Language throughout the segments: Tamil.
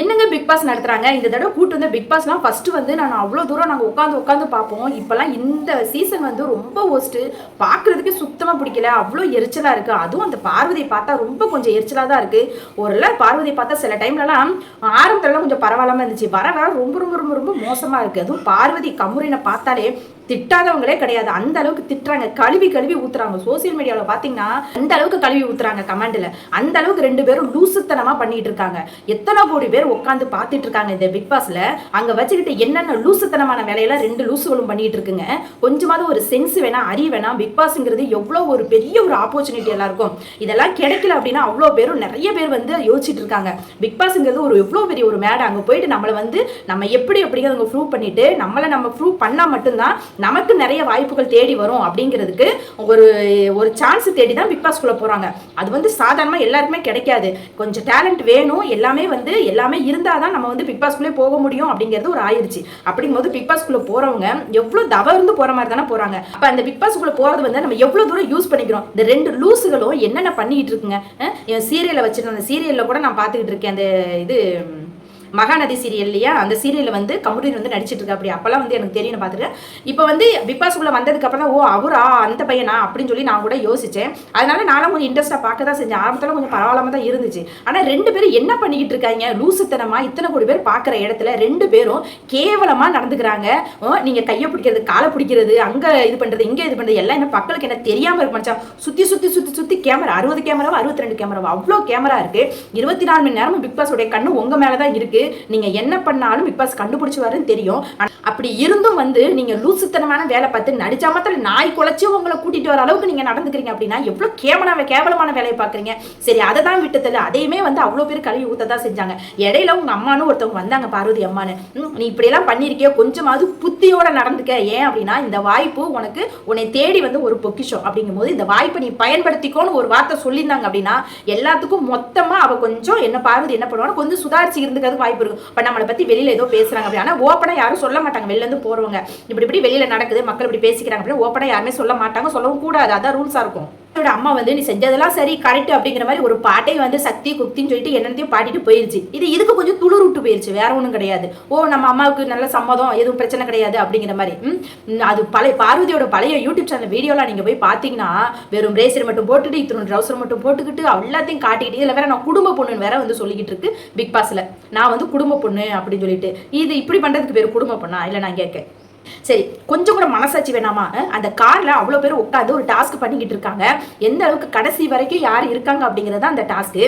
என்னங்க பிக் பாஸ் நடத்துறாங்க? இந்த தடவை கூட்டு வந்த பிக் பாஸ்லாம் ஃபர்ஸ்ட் வந்து நான் அவ்வளோ தூரம் நாங்கள் உட்காந்து உட்காந்து பார்ப்போம். இப்போல்லாம் இந்த சீசன் வந்து ரொம்ப ஒஸ்ட்டு பார்க்குறதுக்கு சுத்தமாக பிடிக்கல. அவ்வளோ எரிச்சலாக இருக்குது அதுவும் அந்த பார்வதியை பார்த்தா ரொம்ப கொஞ்சம் எரிச்சலாக தான் இருக்குது ஒரு பார்வதியை பார்த்தா சில டைம்லலாம் ஆரம்பத்துலலாம் கொஞ்சம் பரவாயில்லாம இருந்துச்சு. வர வர ரொம்ப ரொம்ப ரொம்ப ரொம்ப மோசமாக இருக்குது அதுவும் பார்வதி கமுறினை பார்த்தாலே திட்டாதவங்களே கிடையாது. அந்த அளவுக்கு திட்டுறாங்க. கழுவி கழுவி ஊத்துறாங்க. சோசியல் மீடியாவில் பார்த்தீங்கன்னா அந்த அளவுக்கு கழுவி ஊத்துறாங்க கமெண்ட்ல அந்த அளவுக்கு ரெண்டு பேரும் லூசுத்தனமா பண்ணிட்டு இருக்காங்க. எத்தனை கோடி பேர் உட்காந்து பார்த்துட்டு இருக்காங்க இந்த பிக் பாஸ்ல? அங்க வச்சுக்கிட்டு என்னென்ன லூசுத்தனமான வேலையெல்லாம் ரெண்டு லூசுகளும் பண்ணிட்டு இருக்குங்க? கொஞ்சமாவது ஒரு சென்ஸ் வேணா அறி வேணா பிக் பாஸ்ங்கிறது எவ்வளோ ஒரு பெரிய ஒரு ஆப்பர்ச்சுனிட்டி எல்லாருக்கும் இதெல்லாம் கிடைக்கல அப்படின்னா அவ்வளோ பேரும் நிறைய பேர் வந்து யோசிச்சுட்டு இருக்காங்க. பிக் பாஸ்ங்கிறது ஒரு எவ்வளோ பெரிய ஒரு மேடை. அங்கே போயிட்டு நம்மளை வந்து நம்ம எப்படி எப்படிங்கிறத ப்ரூவ் பண்ணிட்டு நம்மளை நம்ம ப்ரூவ் பண்ணால் மட்டும்தான் நமக்கு நிறைய வாய்ப்புகள் தேடி வரும் அப்படிங்கிறதுக்கு ஒரு ஒரு சான்ஸ் தேடி தான் பிக் பாஸ்குள்ளே போகிறாங்க அது வந்து சாதாரணமாக எல்லாருக்குமே கிடைக்காது. கொஞ்சம் டேலண்ட் வேணும். எல்லாமே வந்து எல்லாமே இருந்தால் தான் நம்ம வந்து பிக் பாஸ்குள்ளே போக முடியும் அப்படிங்கிறது ஒரு ஆயிடுச்சு. அப்படிங்கும்போது பிக் பாஸ்குள்ளே போகிறவங்க எவ்வளோ தவ இருந்து போகிற மாதிரி தானே போகிறாங்க அப்போ அந்த பிக் பாஸ்குள்ளே போகிறது வந்து நம்ம எவ்வளோ தூரம் யூஸ் பண்ணிக்கிறோம்? இந்த ரெண்டு லூஸுகளும் என்னென்ன பண்ணிக்கிட்டு இருக்குங்க? என் சீரியலை வச்சுருந்த அந்த சீரியலில் கூட நான் பார்த்துக்கிட்டு இருக்கேன். அந்த இது மகாநதி சீரியல் இல்லையா? அந்த சீரியலில் வந்து கமுடின் வந்து நடிச்சிட்டு இருக்கா அப்படி அப்போல்லாம் வந்து எனக்கு தெரியும் பார்த்துருக்கேன் இப்போ வந்து பிக் வந்ததுக்கப்புறம் வந்ததுக்கு அப்புறம் தான் ஓ அவரா? அந்த பையனா? அப்படின்னு சொல்லி நான் கூட யோசிச்சேன். அதனால நானும் கொஞ்சம் இன்ட்ரெஸ்ட்டாக பார்க்க தான் செஞ்சேன். ஆரம்பத்தில் கொஞ்சம் பரவாயில்லாம தான் இருந்துச்சு. ஆனால் ரெண்டு பேரும் என்ன பண்ணிக்கிட்டு இருக்காங்க? லூசுத்தனமா இத்தனை கோடி பேர் பார்க்குற இடத்துல ரெண்டு பேரும் கேவலமாக நடந்துக்கிறாங்க. நீங்கள் கையை பிடிக்கிறது காலை பிடிக்கிறது அங்கே இது பண்ணுறது இங்கே இது பண்ணுறது எல்லாம் என்ன மக்களுக்கு என்ன தெரியாமல் இருக்கு மச்சான். சுற்றி சுற்றி சுற்றி சுற்றி கேமரா அறுபது கேமராவா அறுபத்தி ரெண்டு கேமராவா? அவ்வளோ கேமரா இருக்கு. இருபத்தி நாலு மணி நேரமும் பிக் பாஸோடைய கண்ணு உங்கள் மேலே தான் நீங்க என்ன பண்ணாலும் பிக் பாஸ் கண்டுபிடிச்சுவாருன்னு தெரியும். அப்படி இருந்தும் வந்து நீங்க லூசுத்தனமான வேலை பார்த்து நடிச்சா மாத்திரம் நாய் குலைச்சி உங்களை கூட்டிட்டு வர அளவுக்கு நீங்க நடந்துக்கிறீங்க அப்படின்னா எவ்வளவு கேவலமான கேவலமான வேலையை பாக்குறீங்க சரி அதை தான் விட்டதில்ல அதையுமே வந்து அவ்வளோ பேர் கழுவி ஊத்த தான் செஞ்சாங்க. இடையில உங்க அம்மானு ஒருத்தவங்க வந்தாங்க பார்வதி அம்மானு நீ நீ இப்படியெல்லாம் பண்ணிருக்கிய கொஞ்சமாவது புத்தியோட நடந்துக்க. ஏன் அப்படின்னா இந்த வாய்ப்பு உனக்கு உன்னை தேடி வந்து ஒரு பொக்கிஷம். அப்படிங்கும் போது இந்த வாய்ப்பை நீ பயன்படுத்திக்கோன்னு ஒரு வார்த்தை சொல்லியிருந்தாங்க அப்படின்னா எல்லாத்துக்கும் மொத்தமா அவ கொஞ்சம் என்ன பார்வதி என்ன பண்ணுவாங்க கொஞ்சம் சுதாரிச்சு இருந்துக்கிறது வாய்ப்பு இருக்கும். இப்போ நம்மளை பத்தி வெளியில ஏதோ பேசுறாங்க அப்படி ஆனா ஓப்பனாக யாரும் சொல்ல மாட்டாங்க. வெளில இருந்து போறவங்க. இப்படி இப்படி வெளியில நடக்குது மக்கள் இப்படி பேசிக்கிறாங்க அப்படின்னு ஓப்பனாக யாருமே சொல்ல மாட்டாங்க சொல்லவும் கூடாது. அதான் ரூல்ஸாக இருக்கும். அவரோட அம்மா வந்து நீ செஞ்சதெல்லாம் சரி கரெக்ட் அப்படிங்கிற மாதிரி ஒரு பாட்டை வந்து சக்தி குக்தின்னு சொல்லிட்டு என்னத்தையும் பாட்டிட்டு போயிருச்சு. இது இதுக்கு கொஞ்சம் துளிர் விட்டு போயிருச்சு வேற ஒன்றும் கிடையாது. ஓ நம்ம அம்மாவுக்கு நல்ல சம்மதம் எதுவும் பிரச்சனை கிடையாது அப்படிங்கிற மாதிரி. அது பழைய பார்வதியோட பழைய யூடியூப் சேனல் வீடியோலாம் நீங்க போய் பார்த்தீங்கன்னா வெறும் ரேசர் மட்டும் போட்டுட்டு இத்தனை ட்ரௌசர் மட்டும் போட்டுக்கிட்டு எல்லாத்தையும் காட்டிக்கிட்டு இதில் வேற நான் குடும்ப பொண்ணுன்னு வேற வந்து சொல்லிக்கிட்டு இருக்கு பிக் பாஸ்ல நான் வந்து குடும்ப பொண்ணு அப்படின்னு சொல்லிட்டு. இது இப்படி பண்றதுக்கு பேர் குடும்ப பொண்ணா? இல்லை நான் கேட்க சரி கொஞ்சம் கூட மனசாட்சி வேணாமா? அந்த கார்ல அவ்வளோ பேர் உட்காந்து ஒரு டாஸ்க் பண்ணிக்கிட்டு இருக்காங்க. எந்த அளவுக்கு கடைசி வரைக்கும் யார் இருக்காங்க அப்படிங்கிறது தான் அந்த டாஸ்க்கு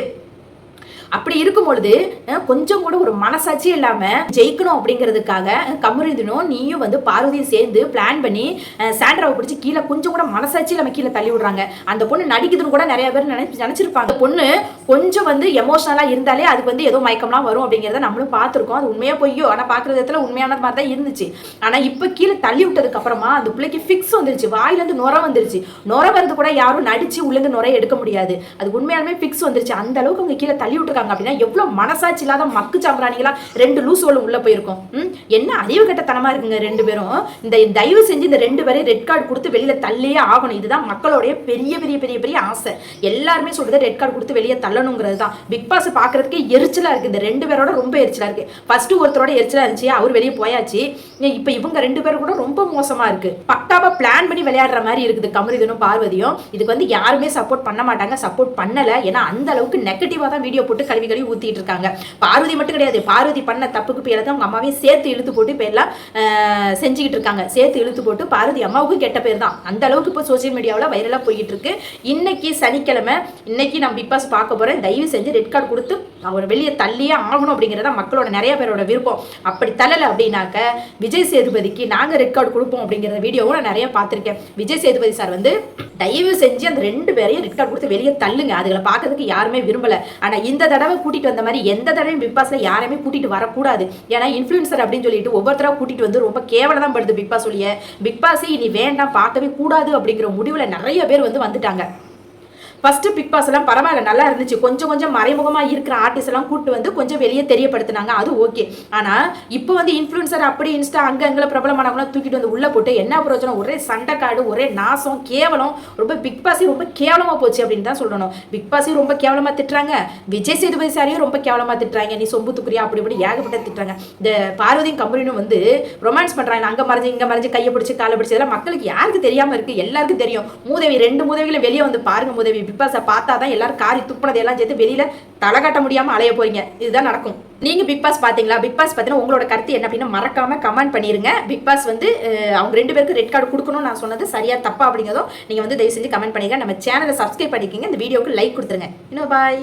அப்படி இருக்கும் பொழுது கொஞ்சம் கூட ஒரு மனசாட்சி இல்லாம ஜெயிக்கணும் அப்படிங்கிறதுக்காக அஹ், கமருதினும் நீயும் வந்து பார்வதியும் சேர்ந்து பிளான் பண்ணி சாண்ட்ராவை பிடிச்சி கீழே கொஞ்சம் கூட மனசாட்சி இல்லாம கீழே தள்ளி விடுறாங்க. அந்த பொண்ணு நடிக்குதுன்னு கூட நிறைய பேர் நினைச்சு நினைச்சிருப்பாங்க. அந்த பொண்ணு கொஞ்சம் வந்து எமோஷனலா இருந்தாலே அதுக்கு வந்து ஏதோ மயக்கம்லாம் வரும் அப்படிங்கிறத நம்மளும் பார்த்துருக்கோம். அது உண்மையா பொய்யோ? ஆனா பாக்குற விதத்துல உண்மையான மாதிரி தான் இருந்துச்சு. ஆனா இப்ப கீழே தள்ளி விட்டதுக்கு அப்புறமா அந்த பிள்ளைக்கு ஃபிக்ஸ் வந்துருச்சு. வாயில இருந்து நுர வந்துருச்சு. நுர வந்து கூட யாரும் நடிச்சு உள்ள இருந்து நுரைய எடுக்க முடியாது. அது உண்மையாலுமே ஃபிக்ஸ் வந்துருச்சு. அந்த அளவுக்கு அவங்க கீழே தள்ளி விட்டுருக்காங்க அப்படின்னா எவ்வளவு மனசாட்சி இல்லாத மக்கு சாம்பிராணிகளா ரெண்டு லூசோலும் உள்ள போயிருக்கும். என்ன அறிவு கட்டத்தனமா இருக்குங்க ரெண்டு பேரும்? இந்த தயவு செஞ்சு இந்த ரெண்டு பேரையும் ரெட் கார்டு கொடுத்து வெளியில தள்ளியே ஆகணும். இதுதான் மக்களுடைய பெரிய பெரிய பெரிய பெரிய ஆசை. எல்லாருமே சொல்றது ரெட் கார்டு கொடுத்து வெளியே தள்ளணுங்கிறது தான். பிக் பாஸ் பாக்குறதுக்கே எரிச்சலா இருக்கு. இந்த ரெண்டு பேரோட ரொம்ப எரிச்சலா இருக்கு. ஃபர்ஸ்ட் ஒருத்தரோட எரிச்சலா இருந்துச்சு அவர் வெளியே போயாச்சு. இப்ப இவங்க ரெண்டு பேரும் கூட ரொம்ப மோசமா இருக்கு. பக்காவா பிளான் பண்ணி விளையாடுற மாதிரி இருக்குது கமரிதனும் பார்வதியும். இதுக்கு வந்து யாருமே சப்போர்ட் பண்ண மாட்டாங்க. சப்போர்ட் பண்ணல. ஏன்னா அந்த அளவுக்கு நெகட்டிவா தான் வீடியோ போட்டு கழுவி கழுவி ஊத்திட்டு இருக்காங்க. பார்வதி மட்டும் கிடையாது. பார்வதி பண்ண தப்புக்கு பேர் தான் அவங்க அம்மாவையும் சேர்த்து இழுத்து போட்டு இப்போ எல்லாம் செஞ்சுக்கிட்டு இருக்காங்க. சேர்த்து இழுத்து போட்டு பார்வதி அம்மாவுக்கும் கெட்ட பேர் தான். அந்த அளவுக்கு இப்போ சோசியல் மீடியாவில் வைரலாக போய்கிட்டு இருக்கு இன்னைக்கு சனிக்கிழமை இன்னைக்கு நான் பிக் பாஸ் பார்க்க போறேன். தயவு செஞ்சு ரெட் கார்டு கொடுத்து அவர் வெளியே தள்ளியே ஆகணும் அப்படிங்கிறத மக்களோட நிறைய பேரோட விருப்பம். அப்படி தள்ளலை அப்படின்னாக்க விஜய் சேதுபதிக்கு நாங்கள் ரெட் கார்டு கொடுப்போம் அப்படிங்கிற வீடியோவும் நான் நிறைய பார்த்துருக்கேன். விஜய் சேதுபதி சார் வந்து தயவு செஞ்சு அந்த ரெண்டு பேரையும் ரெட் கார்டு கொடுத்து வெளியே தள்ளுங்க. அதுகளை பார்க்கறதுக்கு யாருமே விரும்பல. ஆனால் இந்த தடவை கூட்டிட்டு வந்த மாதிரி எந்த தடவையும் பிக் பாஸ்ல யாரையுமே கூட்டிட்டு வரக்கூடாது. ஏன்னா இன்ஃபுளுசர் அப்படின்னு சொல்லிட்டு ஒவ்வொருத்தராக கூட்டிட்டு வந்து ரொம்ப கேவலம் தான் படுது பிக் பாஸ் சொல்லிய பிக் பாஸ் இனி வேண்டாம் பார்க்கவே கூடாது அப்படிங்கிற முடிவுல நிறைய பேர் வந்து வந்துட்டாங்க. ஃபர்ஸ்ட் பிக் பாஸ் எல்லாம் பரவாயில்ல நல்லா இருந்துச்சு. கொஞ்சம் கொஞ்சம் மறைமுகமாக இருக்கிற ஆர்டிஸ்ட் எல்லாம் கூப்பிட்டு வந்து கொஞ்சம் வெளியே தெரியப்படுத்தினாங்க. அது ஓகே ஆனால் இப்போ வந்து இன்ஃப்ளூன்சர் அப்படி இன்ஸ்டா அங்கே அங்கே பிரபலமானவங்களாம் தூக்கிட்டு வந்து உள்ளே போட்டு என்ன பிரயோஜனம்? ஒரே சண்டை காடு ஒரே நாசம் கேவலம். ரொம்ப பிக் பாஸே ரொம்ப கேவலமாக போச்சு அப்படின்னு தான் சொல்லணும். பிக் பாஸே ரொம்ப கேவலமாக திட்டுறாங்க. விஜய் சேதுபதி சாரையும் ரொம்ப கேவலமாக திட்டுறாங்க. நீ சொம்பு துக்குறியா? அப்படி இப்படி ஏகப்பட்ட திட்டுறாங்க. இந்த பார்வதியும் கம்பெனியும் வந்து ரொமான்ஸ் பண்ணுறாங்க அங்கே மறைஞ்சு இங்கே மறைஞ்சு கையை பிடிச்சி காலை பிடிச்சி இதெல்லாம் மக்களுக்கு யாருக்கு தெரியாமல் இருக்குது எல்லாருக்கும் தெரியும். மூதவி ரெண்டு மூதவிகளை வெளியே வந்து பாருங்க மூதேவி. பிக் பாஸை பார்த்தா தான் எல்லாரும் காரி துப்புனது எல்லாம் சேர்த்து வெளியில தலை காட்ட முடியாம அலைய போறீங்க. இதுதான் நடக்கும். நீங்க பிக் பாஸ் பாத்தீங்களா பிக் பாஸ் பார்த்தீங்கன்னா உங்களோட கருத்து என்ன அப்படின்னு மறக்காம கமெண்ட் பண்ணிருங்க. பிக் பாஸ் வந்து அவங்க ரெண்டு பேருக்கு ரெட் கார்டு கொடுக்கணும்னு நான் சொன்னது சரியா தப்பா அப்படிங்கிறதும் நீங்க வந்து தயவு செஞ்சு கமெண்ட் பண்ணிருங்க. நம்ம சேனலை சப்ஸ்கிரைப் பண்ணிக்கோங்க இந்த வீடியோக்கு லைக் கொடுத்துருங்க. இன்னும் பாய்